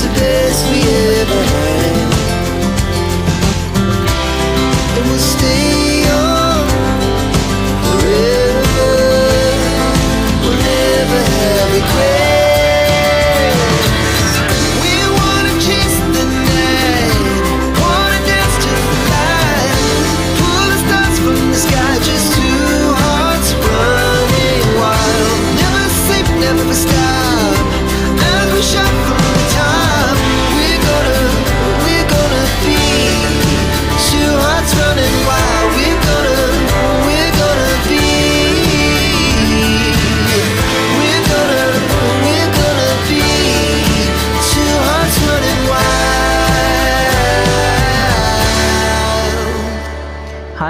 yesterday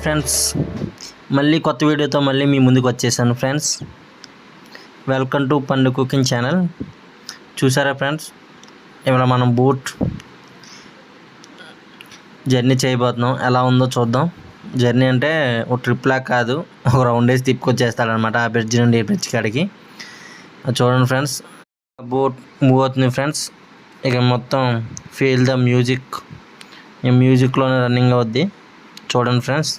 hi friends మళ్ళీ కొత్త వీడియోతో మళ్ళీ మీ ముందుకు వచ్చేసాను friends welcome to Pandu cooking channel చూసారా ఫ్రెండ్స్ ఇవాళ మనం బోట్ జర్నీ చేయబోతున్నాం. ఎలా ఉందో చూద్దాం. జర్నీ అంటే ఒక ట్రిప్ లాగా కాదు ఒక రౌండ్ వేసి తిప్పుకొచ్చేస్తాడనమాట ఆ బ్రిడ్జ్ నుండి ఈ బ్రిడ్జ్ కాడికి. అది చూడండి ఫ్రెండ్స్ బోట్ మూవ్ అవుతుంది ఫ్రెండ్స్ ఇక మొత్తం ఫీల్ ద మ్యూజిక్ ఈ మ్యూజిక్లోనే రన్నింగ్ అవుద్ది. చూడండి ఫ్రెండ్స్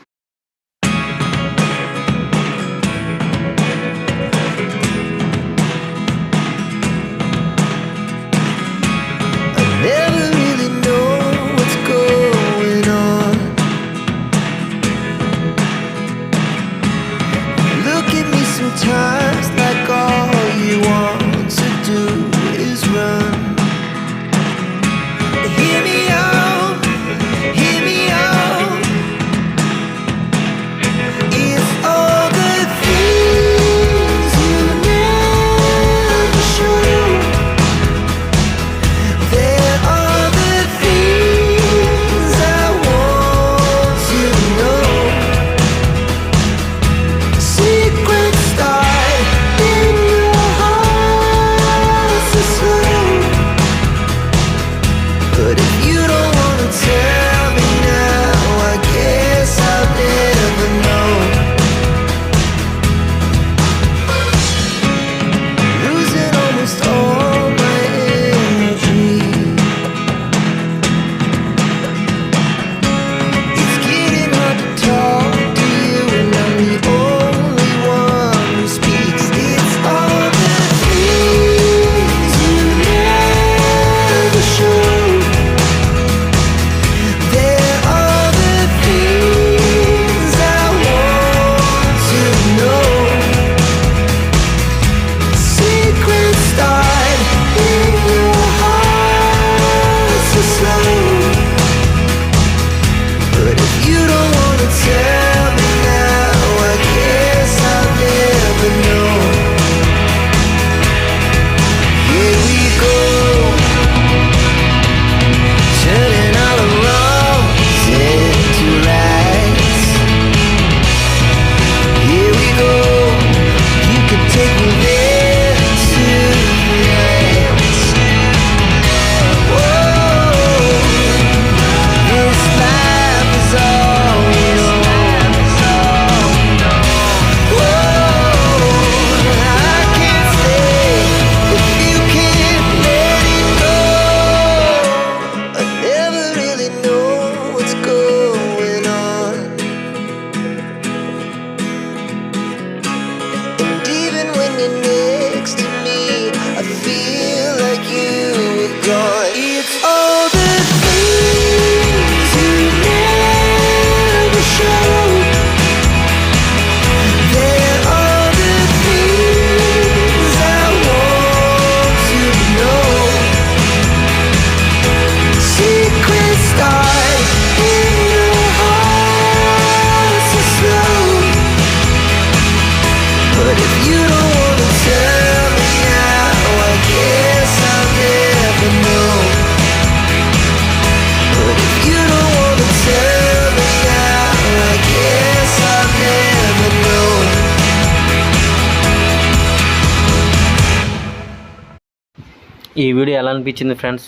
ఈ వీడియో ఎలా అనిపించింది ఫ్రెండ్స్?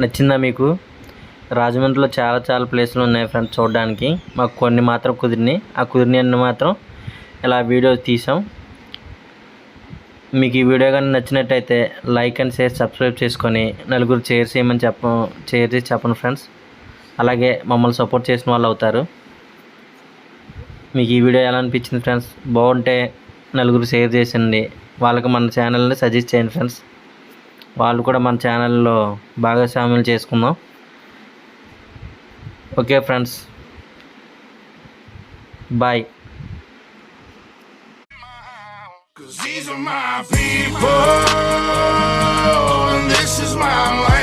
నచ్చిందా మీకు? రాజమండ్రిలో చాలా చాలా ప్లేసులు ఉన్నాయి ఫ్రెండ్స్ చూడడానికి. మాకు కొన్ని మాత్రం కుదిరినాయి. ఆ కుదిరినన్ని మాత్రం ఇలా వీడియో తీసాం. మీకు ఈ వీడియో కానీ నచ్చినట్టయితే లైక్ అండ్ షేర్ సబ్స్క్రైబ్ చేసుకొని నలుగురు షేర్ చేయమని చెప్ప షేర్ చేసి చెప్పండి ఫ్రెండ్స్. అలాగే మమ్మల్ని సపోర్ట్ చేసిన వాళ్ళు అవుతారు. మీకు ఈ వీడియో ఎలా అనిపించింది ఫ్రెండ్స్? బాగుంటే నలుగురు షేర్ చేసింది వాళ్ళకి మన ఛానల్ని సజెస్ట్ చేయండి ఫ్రెండ్స్. వాళ్ళు కూడా మన ఛానల్లో భాగస్వామ్యం చేసుకుందాం okay friends bye Cause these are my people, and this is my life.